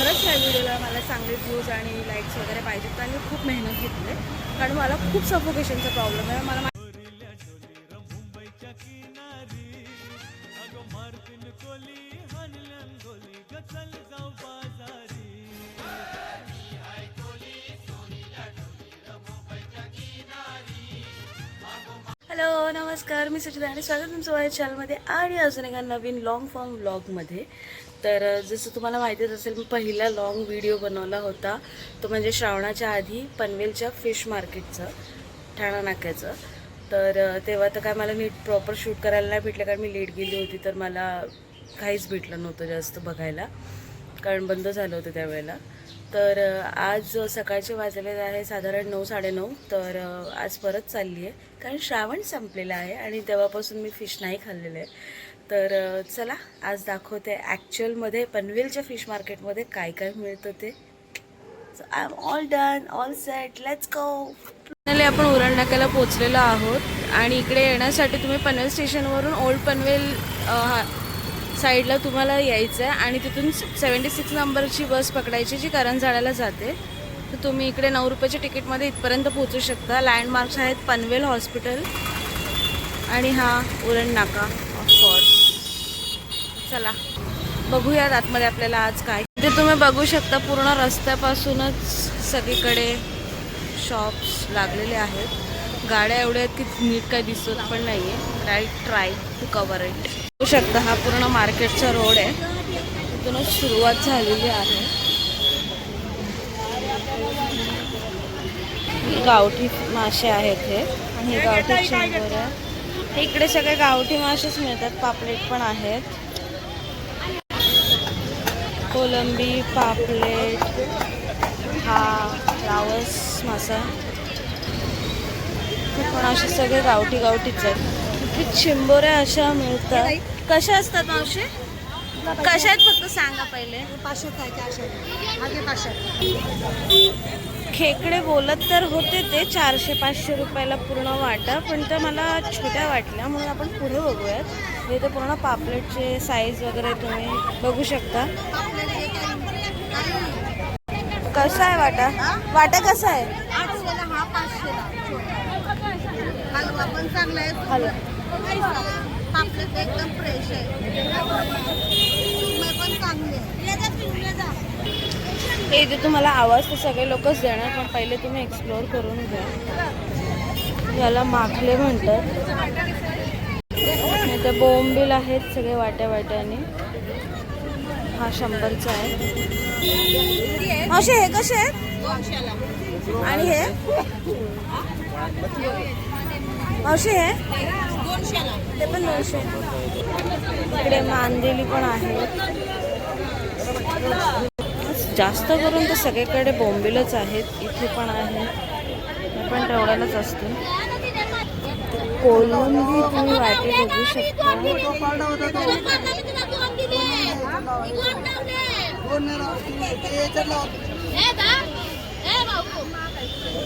खरंच या व्हिडिओला मला चांगले व्ह्यूज आणि लाईक्स वगैरे पाहिजेत आणि मी खूप मेहनत घेतली. कारण मला खूप सफोकेशनचा प्रॉब्लेम आहे. मला हॅलो नमस्कार. मी सुचिता आणि स्वागत तुमचं माझ्या चॅनलमध्ये आणि अजून एका नवीन लॉंग फॉर्म ब्लॉगमध्ये तर जसं तुम्हाला माहितीच असेल मी पहिला लॉंग व्हिडिओ बनवला होता. तो म्हणजे श्रावणाच्या आधी पनवेलच्या फिश मार्केटचं ठाणा नाक्याचं तर तेव्हा तर काय मला नीट प्रॉपर शूट करायला नाही भेटलं कारण मी लेट गेली होती तर मला काहीच भेटलं नव्हतं जास्त बघायला. कारण बंद झालं होतं त्यावेळेला. तर आज सकाळचे वाजले आहे साधारण नऊ साडेनऊ तर आज परत चालली आहे. कारण श्रावण संपलेलं आहे आणि तेव्हापासून मी फिश नाही खाल्लेलं आहे. तर चला आज दाखवते ॲक्च्युअलमध्ये पनवेलच्या फिश मार्केटमध्ये काय काय मिळतं ते. I am all done all set let's go finally आपण उरण नाक्याला पोचलेलो आहोत आणि इकडे येण्यासाठी तुम्ही पनवेल स्टेशनवरून ओल्ड पनवेल हा- साईडला तुम्हाला यायचं आहे आणि तिथून सेवन्टी सिक्स नंबरची बस पकडायची जी करंजाळ्याला जाते. तर तुम्ही इकडे नऊ रुपयाच्या तिकीटमध्ये इथपर्यंत पोहोचू शकता. लँडमार्क्स आहेत पनवेल हॉस्पिटल आणि हा उरण नाका ऑफकोर्स चला बघूयात आतमध्ये आपल्याला आज काय. ते तुम्ही बघू शकता पूर्ण रस्त्यापासूनच सगळीकडे शॉप्स लागलेले आहेत. गाड्या एवढ्या आहेत की नीट काय दिसत पण नाही आहे right try to cover it बघू शकता हा पूर्ण मार्केटचा रोड आहे. तिथूनच सुरुवात झालेली आहे. गावठी मासे आहेत हे. आणि हे गावठी चिंबोर आहे इकडे सगळे गावठी मासेच मिळतात. पापलेट पण आहेत. कोलंबी पापलेट हा रावस मासा. पण असे सगळे गावठी गावठीच आहेत. इथे चिंबोऱ्या अशा मिळतात. कशा असतात मावशी? कशा आहेत फक्त सांगा पहिले. खेकडे बोलत तर होते ते चारशे पाचशे रुपयाला पूर्ण वाटा पण त्या मला छोट्या वाटल्या म्हणून आपण पुढे बघूयात. हे तर पूर्ण पापलेटचे साईज वगैरे तुम्ही बघू शकता. कसा आहे वाटा? वाटा कसा आहे? इथे तुम्हाला आवाज तर सगळे लोकच देणार पण पहिले तुम्ही एक्सप्लोअर करून घ्या. याला माखले म्हणतात. तर बोंबील आहेत सगळे वाट्या वाट्याने. हा शंभरचा आहे. असे हे कसे आहेत? आणि हे? असे हे? ते पण दोनशे. इकडे मांदेली पण आहे. जास्त करून तर सगळीकडे बोंबीलच आहेत. इथे पण आहे. पण तेवढ्यालाच असते. कोलंबी तुम्ही वाटे बघू शकता.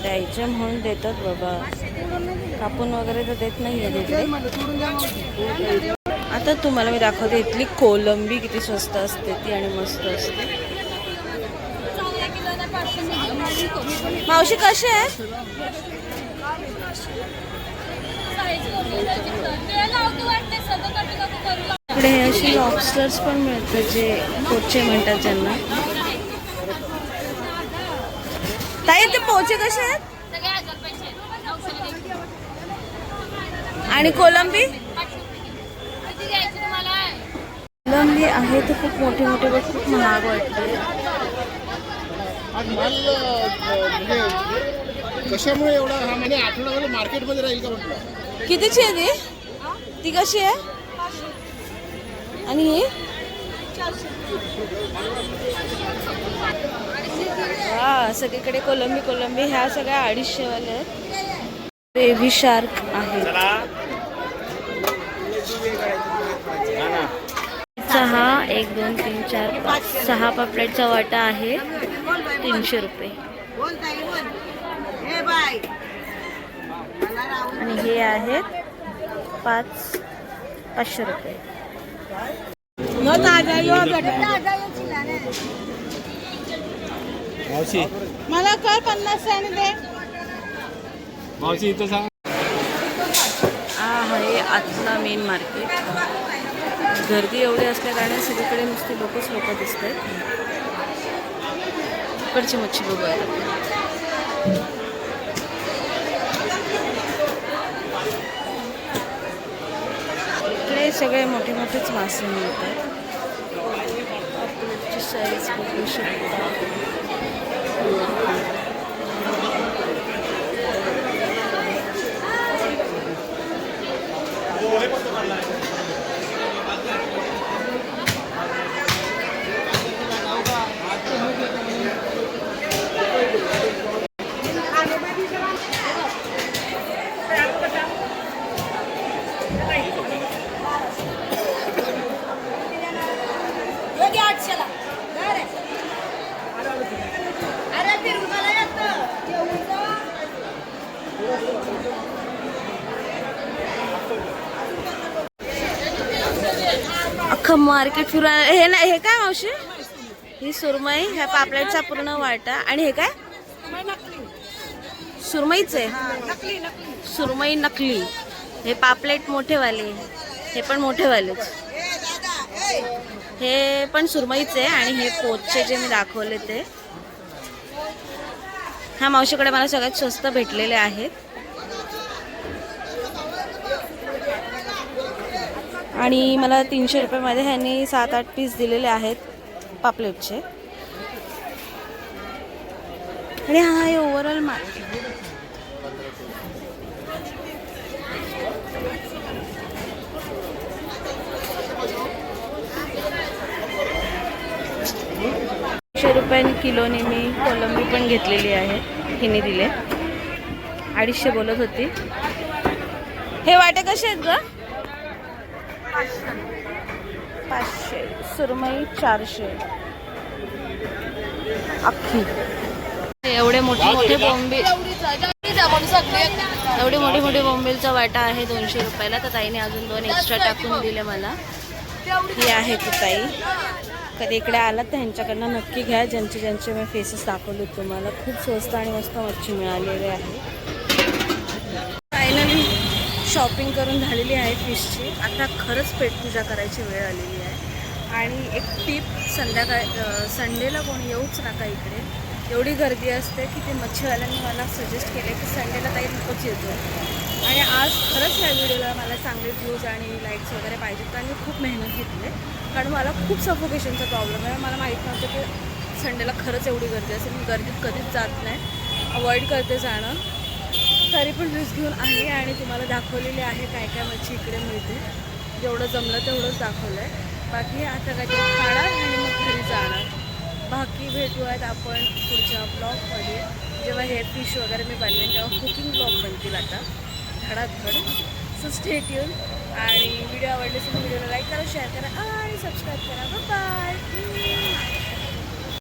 द्यायचे म्हणून देतात बाबा. कापून वगैरे तर देत नाही आहे तिथे आता तुम्हाला मी दाखवते इथली कोलंबी किती स्वस्त असते ती आणि मस्त असते. मावशी कशी आहे? इकडे हे असे लॉबस्टर्स पण मिळतात जे पोचे म्हणतात ज्यांना. ताई ते पोचे कसे आहेत? आणि कोलंबी? कोलंबी आहे ते खूप मोठे मोठे बघ खूप महाग वाटते. म्हणजे कशामुळे एवढा हा म्हणजे आठवडा मार्केटमध्ये राहील का म्हटलं? कितीची आहे ती? ती कशी आहे? आणि ही? हा सगळीकडे कोलंबी कोलंबी. ह्या सगळ्या अडीचशे वाले आहेत. बेबी शार्क आहे. सहा एक दोन तीन चार पाच. सहा पापलेटचा वाटा आहे तीनशे रुपये बोल ताई बोल हे बाय आणि हे आहेत पाच पाचशे रुपये. मला कर पन्नास आणि दे. मावशी इथं सांग. हा आहे आतला मेन मार्केट गर्दी एवढी असल्या कारणाने सगळीकडे नुसती लोकच लोक दिसत आहेत इकडची मच्छी बघूया. आपण. मोठे मोठेच मासे मिळतात पापलेटची साईज बघू शकता अख्खं मार्केट फिरून हे ना हे काय मावशी? ही सुरमई ह्या पापलेटचा पूर्ण वाटा. आणि हे काय? सुरमईच आहे? सुरमई नकली. हे पापलेट मोठेवाले. हे पण मोठेवालेच. हे पण सुरमईच आहे आणि हे पोचचे जे मी दाखवले ते. ह्या मावशीकडे मला सगळ्यात स्वस्त भेटलेले आहेत. आणि मला तीनशे रुपयामध्ये ह्यांनी सात आठ पीस दिलेले आहेत पापलेटचे. आणि हा आहे ओव्हरऑल मार्केट एकशे रुपयांनी किलोने मी कोलंबी पण घेतलेली आहे हिने दिले. अडीचशे बोलत होती. हे वाटे कसे आहेत ग? पाचशे. सुरमई चारशे. अख्खी. एवढे मोठे मोठे बोंबील एवढे मोठे मोठे बोंबीलचा वाटा आहे दोनशे रुपयाला. तर ताईने अजून दोन एक्स्ट्रा टाकून दिले मला. ही आहे ती ताई. कधी इकडे आलात तर ह्यांच्याकडनं नक्की घ्या. ज्यांचे ज्यांचे मी फेसेस दाखवले तुम्हाला. खूप स्वस्त आणि मस्त मच्छी मिळालेली आहे. शॉपिंग करून झालेली आहे फिशची. आता खरंच पेटपूजा करायची वेळ आलेली आहे. आणि एक टीप संध्याकाळी संडेला कोणी येऊच नका इकडे. एवढी गर्दी असते की ते मच्छीवाल्यांनी मला सजेस्ट केले की संडेला काही नकोच येतो. आणि आज खरंच या व्हिडिओला मला चांगले व्ह्यूज आणि लाईक्स वगैरे पाहिजेत. तर मी खूप मेहनत घेतली कारण मला खूप सफोकेशनचा प्रॉब्लेम आहे. मला माहीत नव्हतं की संडेला खरंच एवढी गर्दी असेल मी गर्दीत कधीच जात नाही. अवॉइड करते जाणं. तरी पण रिस्क घेऊन आली आणि तुम्हाला दाखवलेले आहे काय काय मच्छी इकडे मिळते जेवढं जमलं तेवढंच दाखवलं आहे बाकी आता काहीतरी खाणार आणि मग घरी जाणार. बाकी भेटूयात आपण पुढच्या ब्लॉगमध्ये जेव्हा हे फिश वगैरे मी बनवेन तेव्हा कुकिंग ब्लॉग बनतील आता. धडाधड सो स्टेट येऊन आणि व्हिडिओ आवडले तर व्हिडिओला लाईक करा शेअर करा आणि सबस्क्राईब करा. बाय